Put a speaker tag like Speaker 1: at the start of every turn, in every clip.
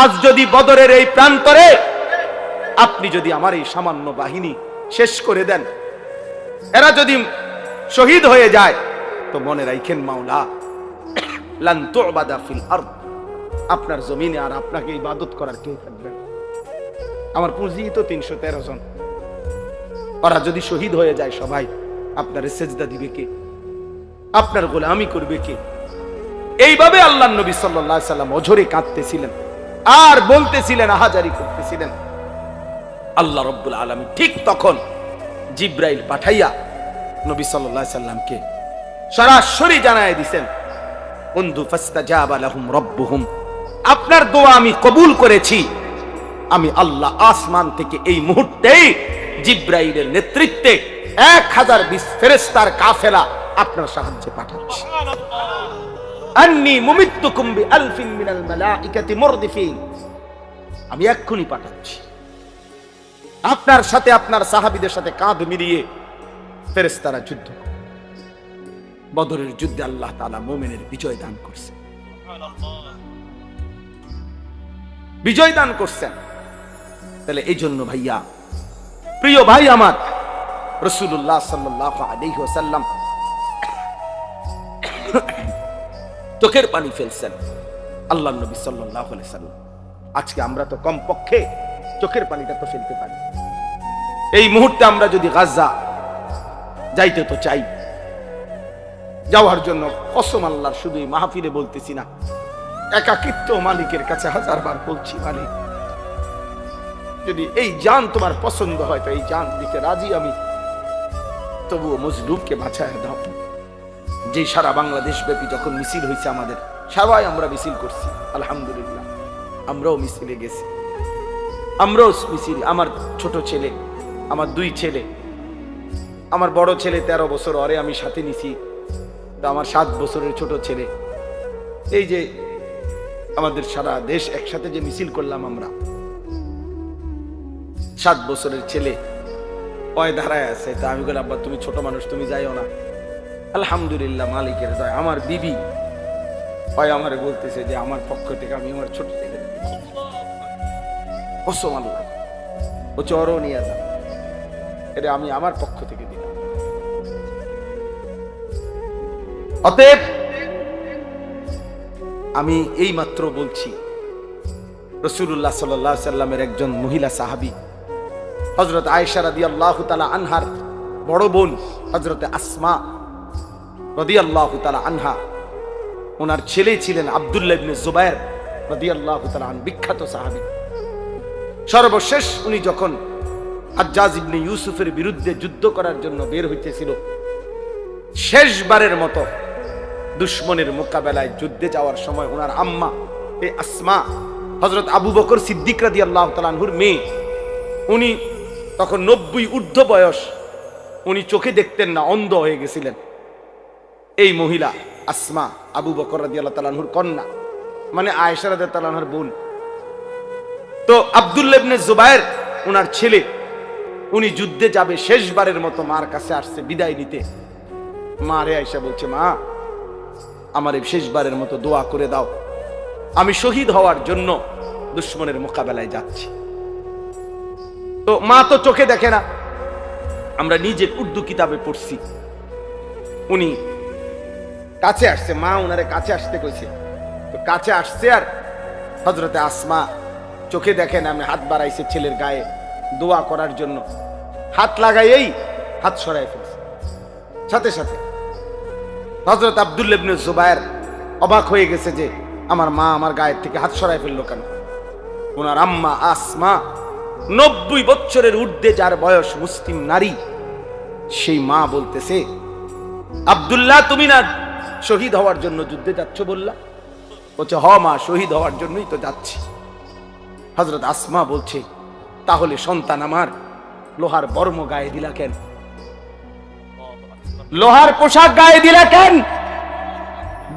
Speaker 1: আজ যদি বদরের এই প্রান্তরে আপনি যদি আমার এই সামান্য বাহিনী শেষ করে দেন, এরা যদি শহীদ হয়ে যায়, তো মনে রাখেন মাওলা আপনার জমিনে আর আপনাকে ইবাদত করার কেউ থাকবে আমার পুঁজি তো তিনশো তেরো জন। ওরা যদি শহীদ হয়ে যায় সবাই, আপনার সেজদা দিবে কে? আপনার গোলামি করবে কে? এইভাবে আল্লাহ নবী সাল্লাল্লাহু সাল্লাম অঝরে কাঁদতেছিলেন। আর বলতেছিলেন, আহাজারি করতেছিলেন। আল্লাহ রব্বুল আলমী ঠিক তখন জিব্রাইল পাঠাইয়া নবী সাল্লাল্লাহু সাল্লামকে সরাসরি জানায় দিছেন বন্ধু রব্বুহুম। আপনার দোয়া আমি কবুল করেছি। আমি আল্লাহ আসমান থেকে এই মুহূর্তেই জিব্রাইলের নেতৃত্বে এক হাজার বিশ ফেরেস্তার কাফেলা আপনার সাহায্যে পাঠাচ্ছি। আন্নি মুমিত্তুকুম বি আলফিন মিনাল মালাইকাতি মুরদিফিন। আমি এক্ষুনি পাঠাচ্ছি। আপনার সাথে আপনার সাহাবীদের সাথে কাঁধ মিলিয়ে ফেরেশতারা যুদ্ধ বদরের যুদ্ধে আল্লাহ তাআলা মুমিনের বিজয় দান করছেন। বিজয় দান করছেন। তাহলে এই জন্য ভাইয়া, প্রিয় ভাই আমার রসুল্লাহ সাল্লাহ আলাইহি ওয়াসাল্লাম চোখের পানি ফেলছেন। আল্লাহ নবী সাল্লাহ সাল্লাম। আজকে আমরা তো কম পক্ষে চোখের পানিটা তো ফেলতে পারি। এই মুহূর্তে আমরা যদি গাজা যাইতে তো চাই, যাওয়ার জন্য কসম আল্লাহর শুধু এই মাহফিলে বলতেছি না, একাকিত্ব মালিকের কাছে হাজারবার বলছি মালিক যদি এই জান তোমার পছন্দ হয়, তো এই জান দিতে রাজি আমি, তবুও মজলুমকে বাঁচায় দাও। যে সারা বাংলাদেশ ব্যাপী যখন মিছিল হয়েছে আমাদের, সবাই আমরা মিছিল করছি, আলহামদুলিল্লাহ। আমরাও মিছিলে গেছি। আমরাও মিছিল, আমার ছোট ছেলে, আমার দুই ছেলে, আমার বড় ছেলে তেরো বছর অরে আমি সাথে নিছি। তো আমার সাত বছরের ছোট ছেলে। এই যে আমাদের সারা দেশ একসাথে যে মিছিল করলাম আমরা, সাত বছরের ছেলে অয় ধারায় আছে। তা আমি বললাম আব্বা, তুমি ছোট মানুষ, তুমি যাইও না। আলহামদুলিল্লাহ, মালিকের দয়। আমার বিবি হয় আমারে বলতেছে যে, আমার পক্ষ থেকে আমি আমার ছোট আল্লাহ ও চরও নিয়ে যা এটা আমি আমার পক্ষ থেকে দিলাম। অতএব আমি এই মাত্র বলছি রসুল্লাহ সাল্লাহ সাল্লামের একজন মহিলা সাহাবি হজরত আয়েশা আল্লাহ তালা আনহার বড় বোন হজরতে আসমা রদি তালা আনহা। ওনার ছেলে ছিলেন আবদুল্লাহ ইবনে জুবায়ের রদি তালা আন বিখ্যাত সাহাবি। সর্বশেষ উনি যখন হাজ্জাজ ইবনে ইউসুফের বিরুদ্ধে যুদ্ধ করার জন্য বের হইতেছিল, শেষবারের মতো দুশ্মনের মোকাবেলায় যুদ্ধে যাওয়ার সময় ওনার আম্মা, এ আসমা হজরত আবু বকর সিদ্দিক রাদি আল্লাহ তালানহুর মেয়ে, উনি তখন নব্বই ঊর্ধ্ব বয়স, উনি চোখে দেখতেন না, অন্ধ হয়ে গেছিলেন। এই মহিলা, আসমা, আবু বকর রাদি আল্লাহ তালানহুর কন্যা মানে আয়েশা রাদি তালানহুর বোন। তো আবদুল্লেবনে জুবায়ের ওনার ছেলে, উনি যুদ্ধে যাবে, শেষবারের মতো মার কাছে আসছে বিদায় নিতে। মা রে আয়সা বলছে, মা, আমার এই শেষবারের মতো দোয়া করে দাও। আমি শহীদ হওয়ার জন্য দুশ্মনের মোকাবেলায় যাচ্ছি। তো মা তো চোখে দেখে না। আমরা নিজের উর্দু কিতাবে পড়ছি। উনি কাছে আসছে, মা ওনারে কাছে আসতে কইছে। তো কাছে আসছে আর হজরতে আসমা চোখে দেখেন আমি হাত বাড়াইছে ছেলের গায়ে দোয়া করার জন্য। হাত লাগাইয়েই হাত সরাই ফেলছে। সাথে সাথে হজরত আবদুল্লেবনে জুবায়ের অবাক হয়ে গেছে যে আমার মা আমার গায়ের থেকে হাত সরাই ফেলল কেন? ওনার আম্মা আসমা নব্বই বছরের ঊর্ধ্বে যার বয়স মুসলিম নারী, সেই মা বলতেছে, আব্দুল্লাহ, তুমি না শহীদ হওয়ার জন্য যুদ্ধে যাচ্ছ বললা? বলছে, হ মা, শহীদ হওয়ার জন্যই তো যাচ্ছি। হজরত আসমা বলছে, তাহলে সন্তান আমার, লোহার বর্ম গায়ে দিলা কেন? লোহার পোশাক গায়ে দিলা কেন?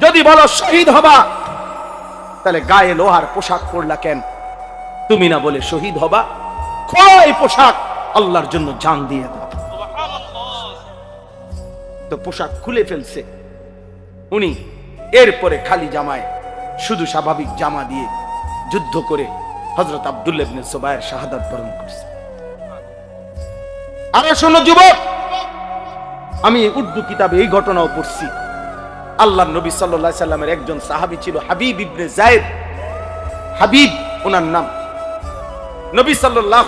Speaker 1: যদি বলো শহীদ হবা, তাহলে গায়ে লোহার পোশাক পরলা কেন? তুমি না বলে শহীদ হবা খোলাই পোশাক আল্লাহর জন্য জান দিয়ে দাও। তো পোশাক খুলে ফেলছে। উনি এরপরে খালি জামায়, শুধু স্বাভাবিক জামা দিয়ে যুদ্ধ করে হজরত আব্দুল্লাহ ইবনে সুবাইর শাহাদাত বরণ করছে। আরে শোনো যুবক, আমি উর্দু কিতাবে এই ঘটনাও পড়ছি। আল্লাহ নবী সাল্লাল্লাহু সাল্লামের একজন সাহাবী ছিল হাবিব ইবনে জায়েদ। হাবিব, ওনার নাম। নবী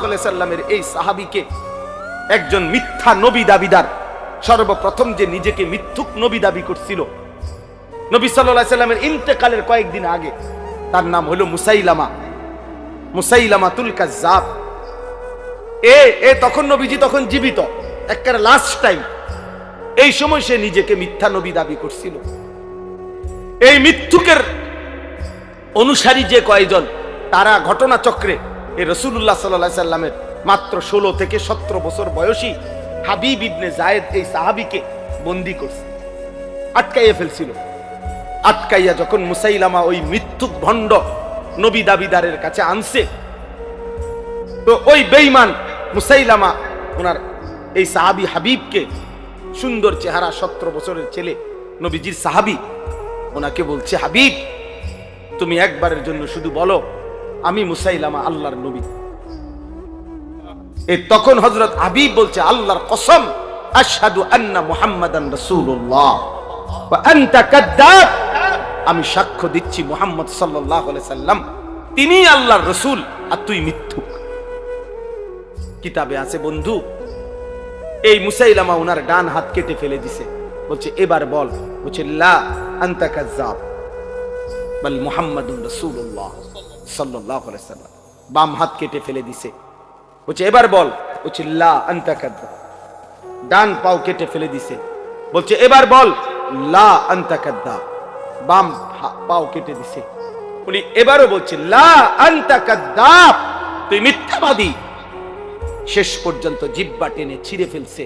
Speaker 1: আলাইহি সাল্লামের এই সাহাবীকে একজন মিথ্যা নবী দাবিদার, সর্বপ্রথম যে নিজেকে মিথ্যুক নবী দাবি করছিল নবী সাল্লামের ইন্তেকালের কয়েকদিন আগে তার নাম হলো মুসাইলামা মুসাইলামা তুল কাজ্জাব। এ এ তখন নবীজি তখন জীবিত, একেবারে লাস্ট টাইম এই সময় সে নিজেকে মিথ্যা নবী দাবি করছিল। এই মিথ্যুকের অনুসারী যে কয়জন, তারা ঘটনা চক্রে এই রসুল্লাহ সাল্লাহ সাল্লামের মাত্র ষোলো থেকে সতেরো বছর বয়সী হাবিব ইবনে জায়েদ এই সাহাবিকে বন্দি করছে, আটকাইয়ে ফেলছিল। আটকাইয়া যখন মুসাইলামা ওই মৃত্যুক ভণ্ড নবী দাবিদারের কাছে আনছে, তো ওই বেইমান মুসাইলামা ওনার এই সাহাবি হাবিবকে, সুন্দর চেহারা, সতেরো বছরের ছেলে, নবীজির সাহাবি, ওনাকে বলছে, হাবিব, তুমি একবারের জন্য শুধু বলো, আমি মুসাইলামা আল্লাহর নবী। এ তখন হজরত হাবিব বলছে, আল্লাহর কসম, আশহাদু আন্না মুহাম্মাদান রাসূলুল্লাহ, ওয়া আনতা কাদ্দাব। আমি সাক্ষ্য দিচ্ছি মুহাম্মদ আলাইহি সাল্লাম। তিনি আল্লাহর রসূল আর তুই মিথ্যুক। কিতাবে আছে বন্ধু, এই মুসাইলামা ওনার ডান হাত কেটে ফেলে দিছে। বলছে, এবার বল। বলছে বাম হাত কেটে ফেলে দিছে। বলছে, এবার বল। বলছে ডান পাও কেটে ফেলে দিছে। বলছে, এবার বল। লা আনতা বাম পাও কেটে দিছে। উনি এবারও বলছে, লা আনতা কাদ্দাব। তুই মিথ্যাবাদী। শেষ পর্যন্ত জিব্বা টেনে ছিঁড়ে ফেলছে।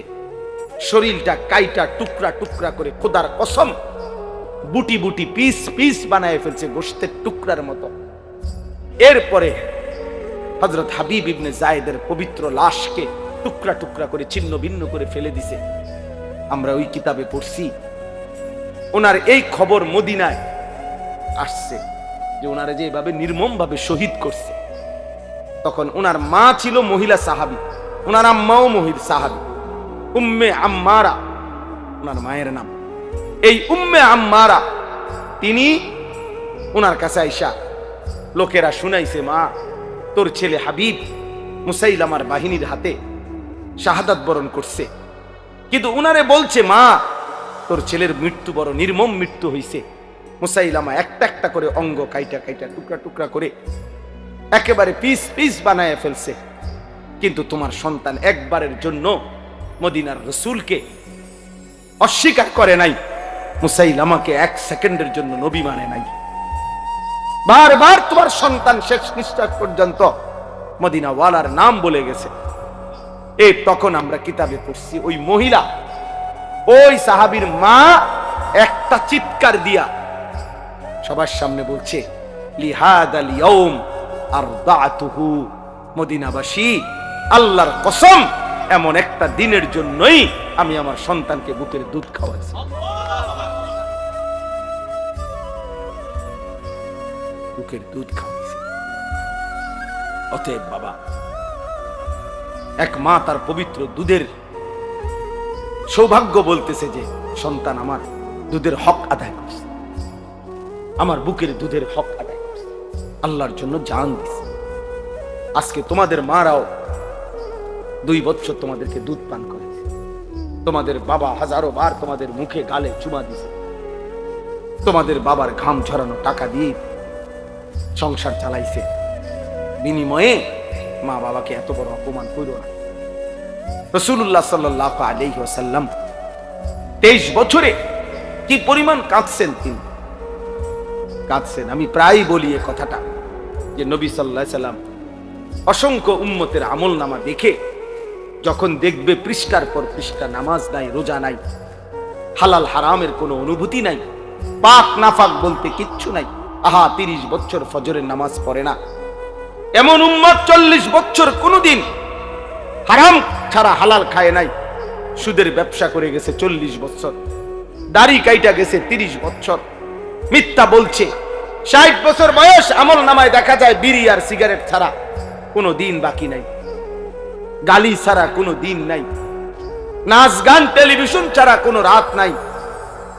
Speaker 1: শরীরটা কাইটা টুকরা টুকরা করে খোদার কসম বুটি বুটি পিস পিস বানায় ফেলছে গোস্তের টুকরার মতো। এরপরে হজরত হাবিব ইবনে জায়েদের পবিত্র লাশকে টুকরা টুকরা করে ছিন্ন ভিন্ন করে ফেলে দিছে। আমরা ওই কিতাবে পড়ছি ওনার এই খবর মদিনায় আসছে যে ওনারা যে এভাবে নির্মম ভাবে শহীদ করছে। তখন ওনার মা ছিল মহিলা সাহাবি, ওনার আম্মাও মহিল সাহাবি, উম্মে আম্মারা, ওনার মায়ের নাম। এই উম্মে আম্মারা, তিনি ওনার কাছে আইসা, লোকেরা শুনাইছে মা, তোর ছেলে হাবিব মুসাইলামার বাহিনীর হাতে শাহাদাত বরণ করছে। কিন্তু উনারে বলছে, মা তোর ছেলের মৃত্যু বড় নির্মম মৃত্যু হইছে। মুসাইলামা একটা একটা করে অঙ্গ কাইটা কাইটা টুকরা টুকরা করে একেবারে পিস পিস বানায় ফেলছে। কিন্তু তোমার সন্তান একবারের জন্য মদিনার রসুলকে অস্বীকার করে নাই। মুসাইল আমাকে এক সেকেন্ডের জন্য নবী মানে নাই। বারবার তোমার সন্তান শেষ নিঃশ্বাস পর্যন্ত মদিনা ওয়ালার নাম বলে গেছে। এই তখন আমরা কিতাবে পড়ছি, ওই মহিলা ওই সাহাবীর মা একটা চিৎকার দিয়া সবার সামনে বলছে আল্লাহর কসম, এমন একটা দিনের জন্যই আমি আমার সন্তানকে বুকের দুধ খাওয়াইছি। বুকের দুধ খাওয়াইছি। অতএব বাবা, এক মা তার পবিত্র দুধের সৌভাগ্য বলতেছে যে সন্তান আমার দুধের হক আদায় করছে। আমার বুকের দুধের হক আদায় করছে। আল্লাহর জন্য জান দিছে। আজকে তোমাদের মারাও দুই বছর তোমাদেরকে দুধ পান করেছে। তোমাদের বাবা হাজারো বার তোমাদের মুখে গালে চুমা দিছে। তোমাদের বাবার ঘাম ঝরানো টাকা দিয়ে সংসার চালাইছে। বিনিময়ে মা বাবাকে এত বড় অপমান করো না। রসুল্লাহ সাল্লাহ ওয়াসাল্লাম। তেইশ বছরে কি পরিমাণ কাঁদছেন তিনি? কাঁদছেন, আমি প্রায় বলি এ কথাটা, যে নবী সাল্লাহ সাল্লাম অসংখ্য উম্মতের আমল নামা দেখে যখন দেখবে পৃষ্ঠার পর পৃষ্ঠা নামাজ নাই, রোজা নাই, হালাল হারামের কোনো অনুভূতি নাই, পাক নাফাক বলতে কিচ্ছু নাই, আহা, তিরিশ বছর ফজরের নামাজ পড়ে না। এমন উম্মত চল্লিশ বছর কোনোদিন হারাম ছাড়া হালাল খায় নাই। সুদের ব্যবসা করে গেছে চল্লিশ বছর। দাড়ি কাইটা গেছে তিরিশ বছর। মিথ্যা বলছে। ষাট বছর বয়স আমল নামায় দেখা যায় বিড়ি আর সিগারেট ছাড়া কোনো দিন বাকি নাই। গালি ছাড়া কোনো দিন নাই। নাচ, গান টেলিভিশন ছাড়া কোনো রাত নাই।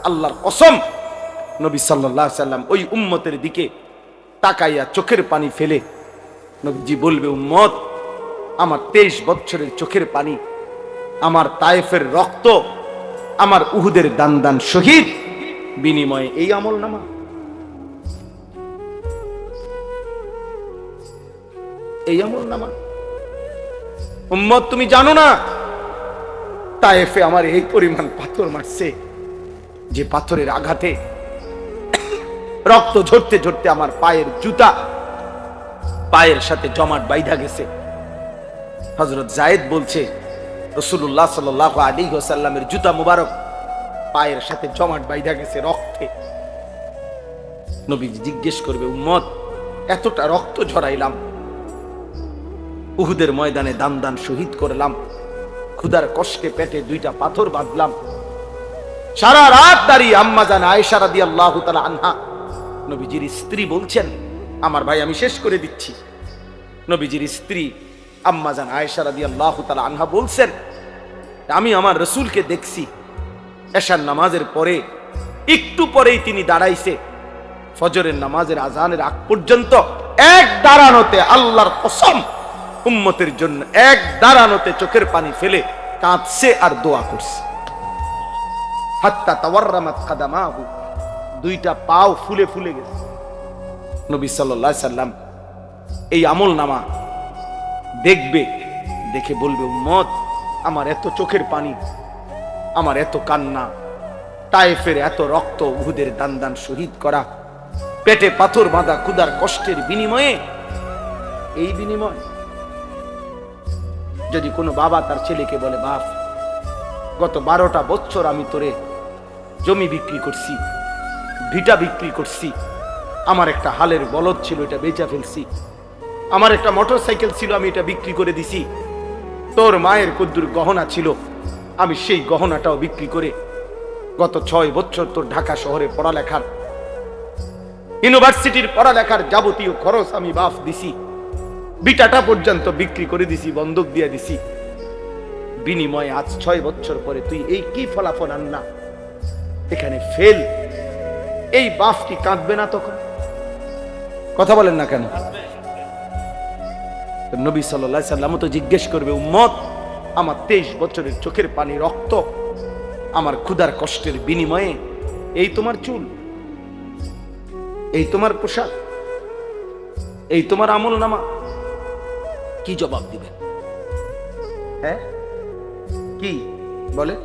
Speaker 1: আল্লাহর কসম, নবী আলাইহি সাল্লাম ওই উম্মতের দিকে তাকাইয়া চোখের পানি ফেলে। নবীজি বলবে, উম্মত আমার তেইশ বছরের চোখের পানি, আমার তায়েফের রক্ত, আমার উহুদের দান দান শহীদ, বিনিময়ে এই আমল নামা। এই আমল নামা। তুমি জানো না, তায়েফে আমার এই পরিমাণ পাথর মারছে, যে পাথরের আঘাতে রক্ত ঝরতে ঝরতে আমার পায়ের জুতা, পায়ের সাথে জমাট বাইধা গেছে। হজরত জায়েদ বলছে রসুল্লাহ সাল আলী সাল্লামের জুতা মুবারক পায়ের সাথে জমাট বাইধা গেছে রক্তে। নবীজি জিজ্ঞেস করবে, উম্মত, এতটা রক্ত ঝরাইলাম। উহুদের ময়দানে দান দান শহীদ করলাম। ক্ষুদার কষ্টে পেটে দুইটা পাথর বাঁধলাম। সারা রাত দাঁড়িয়ে আম্মা জান আয়েশা রাদি আল্লাহ আনহা। নবীজির স্ত্রী বলছেন, আমার ভাই, আমি শেষ করে দিচ্ছি। নবীজির স্ত্রী আম্মা জান আয়েশা রাদি আল্লাহ তালা আনহা বলছেন, আমি আমার রসুলকে দেখছি। এশার নামাজের পরে, একটু পরেই তিনি দাঁড়াইছে। ফজরের নামাজের আজানের আগ পর্যন্ত এক দাঁড়ানোতে আল্লাহর কসম, উম্মতের জন্য এক দাঁড়ানোতে চোখের পানি ফেলে কাঁদছে আর দোয়া করছে। হাত্তা তাওয়াররামাত কাদামাহু, দুইটা পাও ফুলে ফুলে গেছে। নবী সাল্লাল্লাহু সাল্লাম এই আমল নামা দেখবে, দেখে বলবে, উম্মত, আমার এত চোখের পানি, আমার এত কান্না, তায়েফের এত রক্ত উহুদের দান দান শহীদ করা, পেটে পাথর বাঁধা ক্ষুদার কষ্টের বিনিময়ে, এই বিনিময় যদি কোনো বাবা তার ছেলেকে বলে, বাপ, গত বারোটা বছর আমি তোরে জমি বিক্রি করছি, ভিটা বিক্রি করছি, আমার একটা হালের বলদ ছিল, এটা বেচা ফেলছি আমার একটা মোটর সাইকেল ছিল, আমি এটা বিক্রি করে দিছি। তোর মায়ের কদ্দুর গহনা ছিল, আমি সেই গহনাটাও বিক্রি করে গত ছয় বছর তোর ঢাকা শহরে পড়ালেখার, ইউনিভার্সিটির পড়ালেখার যাবতীয় খরচ আমি বাফ দিছি। বিটাটা পর্যন্ত বিক্রি করে দিছি, বন্ধক দিয়ে দিছি। বিনিময়ে আজ ছয় বছর পরে তুই এই কি ফলাফল আননা? এখানে ফেল। এই বাফ কি কাঁদবে না তখন। কথা বলেন না কেন? নবী সাল্লাহ সাল্লাম তো জিজ্ঞেস করবে উম্মত আমার তেইশ বছরের চোখের পানি রক্ত আমার ক্ষুধার কষ্টের বিনিময়ে এই তোমার চুল এই তোমার পোশাক এই তোমার আমল নামা কি জবাব দিবেন হ্যাঁ? কি? বলে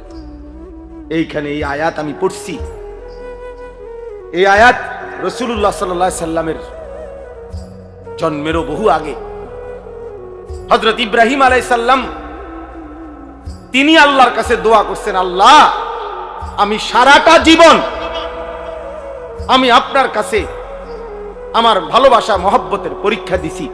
Speaker 1: এইখানে এই আয়াত আমি পড়ছি। এই আয়াত রসুল্লাহ সাল্লাহ সাল্লামের জন্মেরও বহু আগে। হজরত ইব্রাহিম আলাই সাল্লাম তিনি আল্লাহর কাছে দোয়া করছেন, আল্লাহ, আমি সারাটা জীবন আমি আপনার কাছে আমার ভালোবাসা, মহব্বতের পরীক্ষা দিছি।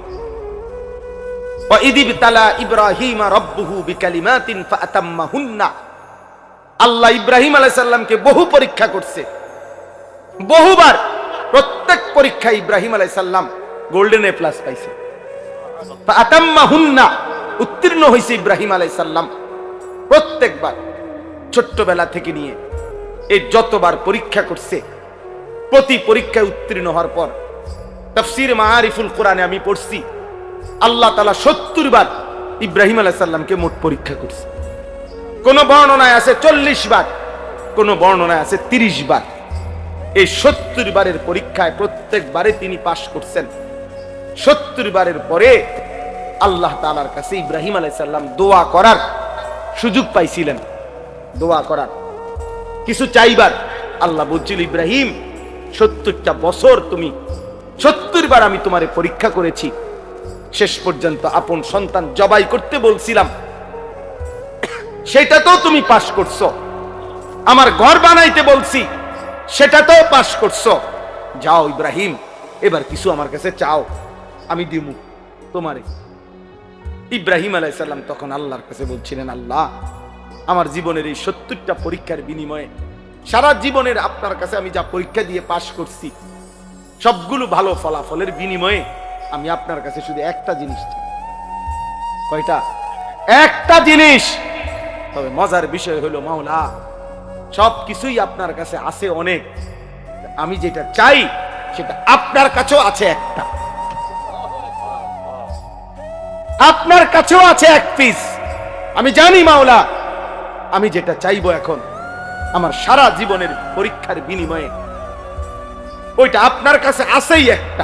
Speaker 1: আল্লাহ ইব্রাহিম আলাইহিস সালামকে বহু পরীক্ষা করছে। বহুবার প্রত্যেক পরীক্ষায় ইব্রাহিম আলাইহিস সালাম গোল্ডেন এ প্লাস পাইছে। উত্তীর্ণ হয়েছে ইব্রাহিম আলাইহিস সালাম প্রত্যেকবার ছোট্টবেলা থেকে নিয়ে এই যতবার পরীক্ষা করছে, প্রতি পরীক্ষায় উত্তীর্ণ হওয়ার পর তফসির মাহারিফুল কোরআনে আমি পড়ছি, আল্লাহ তালা সত্তর বার ইব্রাহিম আলাহ সাল্লামকে মোট পরীক্ষা করছে। কোন বর্ণনায় আছে চল্লিশ বার, কোন বর্ণনায় আছে তিরিশ বার। এই সত্তর বারের পরীক্ষায় প্রত্যেকবারে তিনি পাশ করছেন। সত্তর বারের পরে আল্লাহ তালার কাছে ইব্রাহিম আলাই সাল্লাম দোয়া করার সুযোগ পাইছিলেন। দোয়া করার। কিছু চাইবার। আল্লাহ বলছিল, ইব্রাহিম, সত্তরটা বছর তুমি, সত্তর বার আমি তোমারে পরীক্ষা করেছি। শেষ পর্যন্ত আপন সন্তান জবাই করতে বলছিলাম। সেটা তো তুমি পাশ করছ। আমার ঘর বানাইতে বলছি সেটা তো পাশ করছ। যাও ইব্রাহিম, এবার কিছু আমার কাছে চাও। আমি দিমু তোমারে। ইব্রাহিম আলাইসাল্লাম তখন আল্লাহর কাছে বলছিলেন, আল্লাহ, আমার জীবনের এই সত্তরটা পরীক্ষার বিনিময়ে সারা জীবনের আপনার কাছে আমি যা পরীক্ষা দিয়ে পাশ করছি, সবগুলো ভালো ফলাফলের বিনিময়ে আমি আপনার কাছে শুধু একটা জিনিস। কয়টা? একটা জিনিস। তবে মজার বিষয় হলো, মাওলা সব কিছুই আপনার কাছে আছে অনেক। আমি যেটা চাই, সেটা আপনার কাছেও আছে একটা। আপনার কাছেও আছে এক পিস আমি জানি, মাওলা, আমি যেটা চাইব এখন, আমার সারা জীবনের পরীক্ষার বিনিময়ে। ওইটা আপনার কাছে আছেই একটা।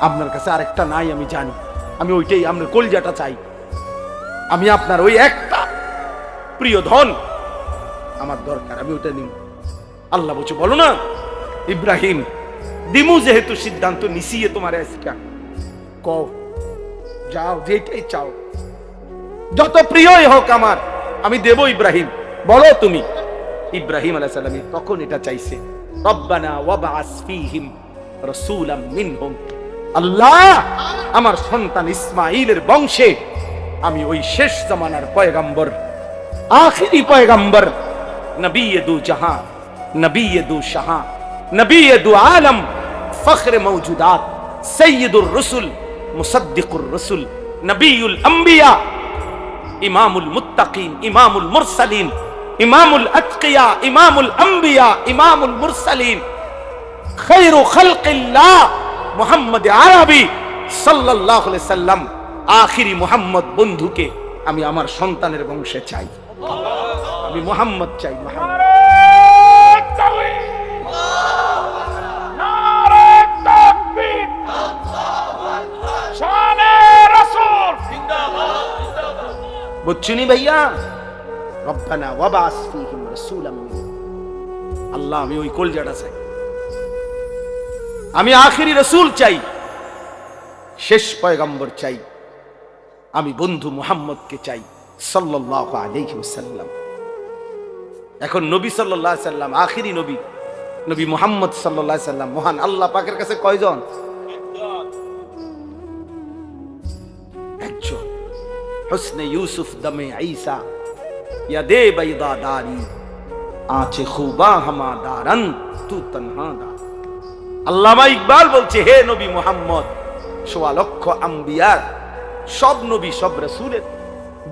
Speaker 1: আপনার কাছে আরেকটা নাই, আমি জানি। আমি ওইটাই, আপনার কলজাটা চাই। আমি আপনার ওই একটা। প্রিয় ধন, আমার দরকার, আমি ওইটা নিব। আল্লাহ বলছে, বলো না, ইব্রাহিম, দিমু যেহেতু সিদ্ধান্ত নিসিয়ে তোমার আজকা। কও যাও যেটাই চাও। যত প্রিয়ই হোক আমার, আমি দেব ইব্রাহিম। বলো তুমি, ইব্রাহিম সালাম তখন এটা চাইছে? রব্বানা ওয়াবআস ফীহিম মিনহুম। আল্লাহ, আমার সন্তান বংশে, আমি ওই শেষ জামানার পয়গাম্বর, আখিরি পয়গাম্বর নবী দু জাহান নবী দু শাহান নবী দু আলম, ফখর মৌজুদাত সৈয়দুর রসুল মুসদ্দিকুর রসুল, নবীউল আম্বিয়া, ইমামুল মুত্তাকিন, ইমামুল মুরসালিন, ইমামুল আতকিয়া, ইমামুল আম্বিয়া, ইমামুল মুরসালিন। খৈরু খালকিল্লাহ মুহাম্মদ আরবি সাল্লাল্লাহু আলাইহি সাল্লাম, আখিরি মুহাম্মদ বন্ধুকে আমি আমার সন্তানের বংশে চাই। আমি মুহাম্মদ চাই, মুহাম্মদ। বুঝছুনি ভাইয়া? রব্বানা ওয়াবাস ফীহিম রাসূলাম। আল্লাহ, আমি ওই কলজাটা চাই। আমি আখিরি রসুল চাই। শেষ পয়গম্বর চাই। আমি বন্ধু মুহাম্মদকে চাই। সাল্লাল্লাহু আলাইহি ওয়াসাল্লাম। এখন নবী সাল্লাল্লাহু আলাইহি সাল্লাম আখেরি নবী নবী মুহাম্মদ সাল্লাল্লাহু আলাইহি সাল্লাম মহান আল্লাহ পাকের কাছে কয়জন? হুসনে ইউসুফ দমে ঈসা ইয়াদে বাইদা দারি আঁচে খুবা হামা দারন তু তনহা দার আল্লামা ইকবাল বলছে হে নবী মোহাম্মদ সোয়া লক্ষ আম্বিয়ার সব নবী সব রসুলের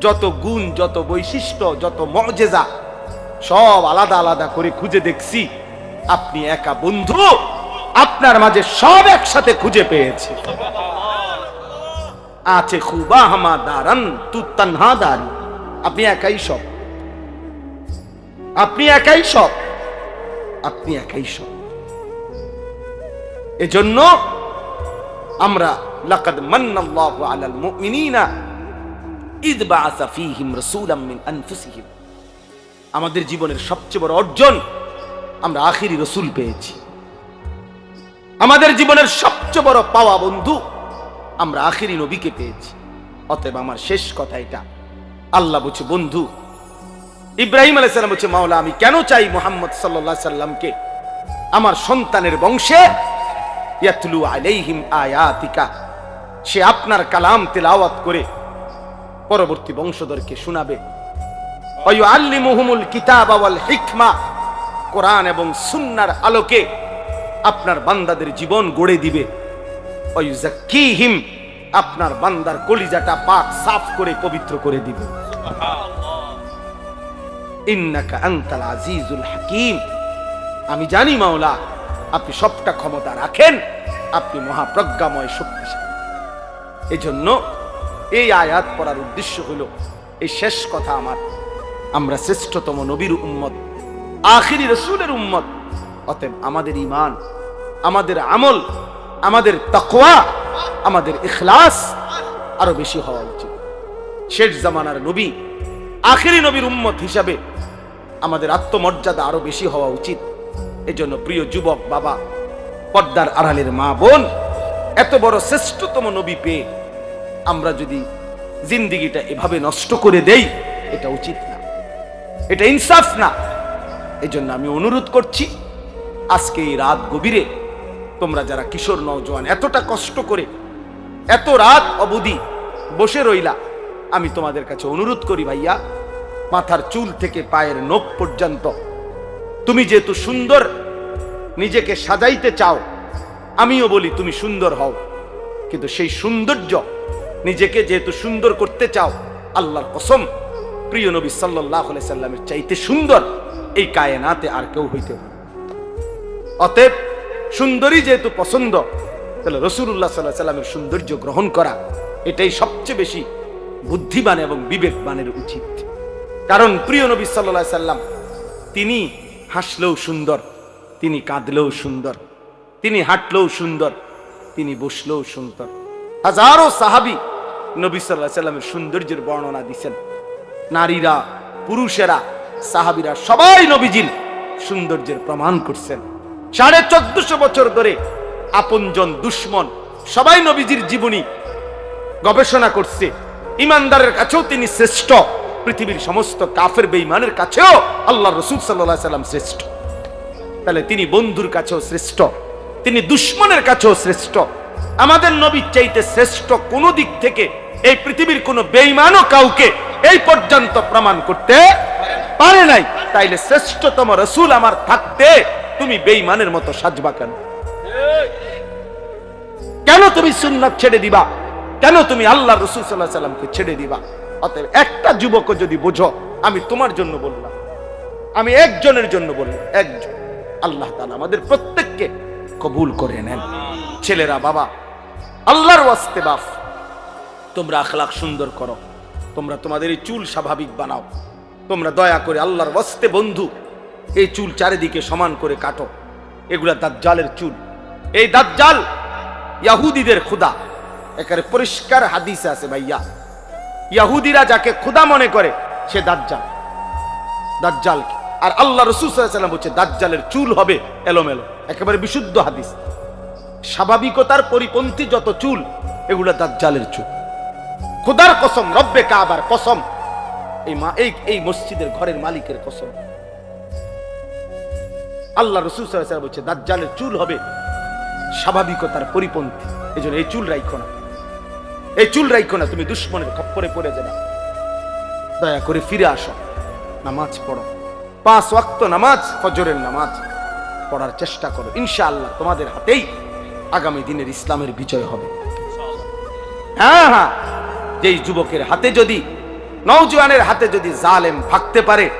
Speaker 1: যত গুণ যত বৈশিষ্ট্য যত মজেজা সব আলাদা আলাদা করে খুঁজে দেখছি আপনি একা বন্ধু আপনার মাঝে সব একসাথে খুঁজে পেয়েছে আছে খুবা হামা দারান তু তানহা দারি। আপনি একাই সব। আপনি একাই সব। আপনি একাই সব। এজন্য আমরা লাকাদ মান্নাল্লাহু আলাল মুমিনিনা ইদ বাআসা ফীহিম রাসূলাম মিন আনফুসিহিম। আমাদের জীবনের সবচেয়ে বড় অর্জন আমরা আখিরি রসুল পেয়েছি। আমাদের জীবনের সবচেয়ে বড় পাওয়া বন্ধু আমরা আখিরি নবীকে পেয়েছি। অতএব আমার শেষ কথা এটা। আল্লাহ বলছে, বন্ধু, ইব্রাহিম আলাইসাল্লাম বলছে, মাওলা, আমি কেন চাই মোহাম্মদ সাল্লাহ সাল্লামকে? আমার সন্তানের বংশে ইয়াতলু আলাইহিম আয়াতিকা। সে আপনার কালাম তেলাওয়াত করে পরবর্তী বংশধরকে শোনাবে। আল্লিমুহুমুল কিতাব ওয়াল হিকমা। কোরআন এবং সুন্নার আলোকে আপনার বান্দাদের জীবন গড়ে দিবে। আপনার বান্দার কলিজাটা পাক সাফ করে পবিত্র করে দিবে। আমি জানি মাওলা, আপনি সবটা ক্ষমতা রাখেন, আপনি মহাপ্রজ্ঞাময় শক্তিশালী। এজন্য এই আয়াত পড়ার উদ্দেশ্য হলো, এই শেষ কথা আমার। আমরা শ্রেষ্ঠতম নবীর উম্মত, আখিরি রসুলের উম্মত, অতএব আমাদের ইমান আমাদের আমল আমাদের তাকওয়া, আমাদের ইখলাস আরও বেশি হওয়া উচিত। শেষ জামানার নবী, আখেরি নবীর উম্মত হিসাবে আমাদের আত্মমর্যাদা আরও বেশি হওয়া উচিত। এজন্য প্রিয় যুবক, বাবা, পর্দার আড়ালের মা বোন, এত বড় শ্রেষ্ঠতম নবী পেয়ে আমরা যদি জিন্দিগিটা এভাবে নষ্ট করে দেই, এটা উচিত না। এটা ইনসাফ না। এজন্য আমি অনুরোধ করছি, আজকে এই রাত গভীরে তোমরা যারা কিশোর নওজোয়ান এতটা কষ্ট করে এত রাত অবধি বসে রইলা, আমি তোমাদের কাছে অনুরোধ করি ভাইয়া, মাথার চুল থেকে পায়ের নখ পর্যন্ত। তুমি যেহেতু সুন্দর নিজেকে সাজাইতে চাও, আমিও বলি তুমি সুন্দর হও। কিন্তু সেই সৌন্দর্য নিজেকে যেহেতু সুন্দর করতে চাও, আল্লাহর কসম, প্রিয় নবী সাল্লাহ সাল্লামের চাইতে সুন্দর এই কায়নাতে আর কেউ হইতে অতএব সুন্দরী যেহেতু পছন্দ, তাহলে রসুল্লাহ সাল্লাহ সাল্লামের সৌন্দর্য গ্রহণ করা এটাই সবচেয়ে বেশি বুদ্ধিমান এবং বিবেকবানের উচিত। কারণ প্রিয় নবী সাল্লাহ সাল্লাম, তিনি হাসলেও সুন্দর, তিনি কাঁদলেও সুন্দর, তিনি হাঁটলেও সুন্দর, তিনি বসলেও সুন্দর। হাজারো সাহাবি নবী সাল্লাহ সাল্লামের সৌন্দর্যের বর্ণনা দিছেন। নারীরা, পুরুষেরা, সাহাবিরা সবাই নবীজির সৌন্দর্যের প্রমাণ করছেন। সাড়ে চোদ্দশো বছর ধরে আপনজন দুশ্মন, সবাই নবীজির জীবনী গবেষণা করছে। ইমানদারের কাছেও তিনি শ্রেষ্ঠ। পৃথিবীর সমস্ত কাফের বেঈমানের কাছেও আল্লাহ রসুল সাল্লাহ সাল্লাম শ্রেষ্ঠ। তাহলে তিনি বন্ধুর কাছেও শ্রেষ্ঠ, তিনি দুশ্মনের কাছেও শ্রেষ্ঠ। আমাদের নবীর চাইতে শ্রেষ্ঠ কোন দিক থেকে এই পৃথিবীর কোন বেঈমানও কাউকে এই পর্যন্ত প্রমাণ করতে পারে নাই। তাইলে শ্রেষ্ঠতম রসুল আমার থাকতে তুমি বেঈমানের মতো সাজবা কেন? কেন তুমি সুন্নাত ছেড়ে দিবা? কেন তুমি আল্লাহ রসুল সাল্লাহ সাল্লামকে ছেড়ে দিবা? অতএব একটা যুবক যদি বোঝো, আমি তোমার জন্য বললাম। আমি একজনের জন্য বললাম, একজন। আল্লাহ তাআলা আমাদের প্রত্যেককে কবুল করে নেন। ছেলেরা, বাবা, আল্লাহর ওয়াস্তে বাপ তোমরা আখলাক সুন্দর করো। তোমরা তোমাদের এই চুল স্বাভাবিক বানাও। তোমরা দয়া করে আল্লাহর ওয়াস্তে বন্ধু। এই চুল চারিদিকে সমান করে কাটো। এগুলা দাজ্জালের চুল। এই দাজ্জাল ইয়াহুদিদের খুদা এখানে পরিষ্কার হাদিস আছে ভাইয়া। ইয়াহুদিরা যাকে খুদা মনে করে, সে দাজ্জাল। দাজ্জাল আর আল্লাহ রসুল সাল্লাম বলছে, দাজ্জালের চুল হবে এলোমেলো। একেবারে বিশুদ্ধ হাদিস। স্বাভাবিকতার পরিপন্থী যত চুল, এগুলা দাজ্জালের চুল। খুদার কসম, রব্বে কাবার কসম। এই মা এই এই মসজিদের ঘরের মালিকের কসম। আল্লাহ রসুল সাল্লাম বলছে, দাজ্জালের চুল হবে স্বাভাবিকতার পরিপন্থী। এই জন্য এই চুল রাইখো না। এই চুল রাইখো না, তুমি দুশ্মনের খপ্পরে পড়ে যাবে। দয়া করে ফিরে আসো। নামাজ পড়ো। পাঁচ ওয়াক্ত নামাজ, ফজরের নামাজ পড়ার চেষ্টা করো। ইনশাআল্লাহ তোমাদের হাতেই আগামী দিনের ইসলামের বিজয় হবে। হ্যাঁ হ্যাঁ। যেই যুবকের হাতে যদি, নওজোয়ানের হাতে যদি জালেম ভাগতে পারে,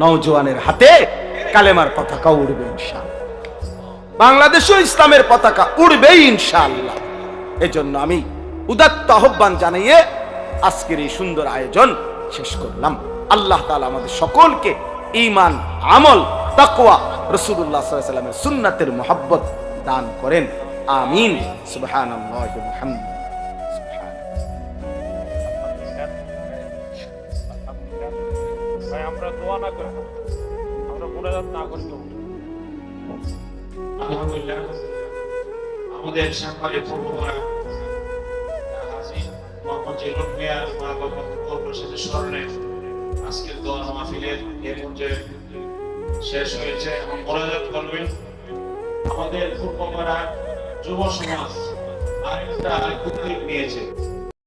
Speaker 1: নওজোয়ানের হাতে কালেমার পতাকা উড়বে ইনশাআল্লাহ। বাংলাদেশেও ইসলামের পতাকা উড়বেই ইনশাআল্লাহ। এজন্য আমি উদাত্ত আহ্বান জানিয়ে আজকের এই সুন্দর আয়োজন শেষ করলাম। আল্লাহ তাআলা আমাদের সকলকে ঈমান, আমল, তাকওয়া আলাইহি ওয়াসাল্লামের সুন্নাতের মোহাব্বত দান করেন। আমিন। সুবহান
Speaker 2: আমরা দোয়া না করে
Speaker 3: আলহামদুলিল্লাহ, আমাদের সাংবাদিক পূর্বরা স্মরণে। আজকের শেষ হয়েছে। এবং মোনাজাত করবেন আমাদের পূর্বপাড়া যুব সমাজ, আরেকটা উদ্যোগ নিয়েছে।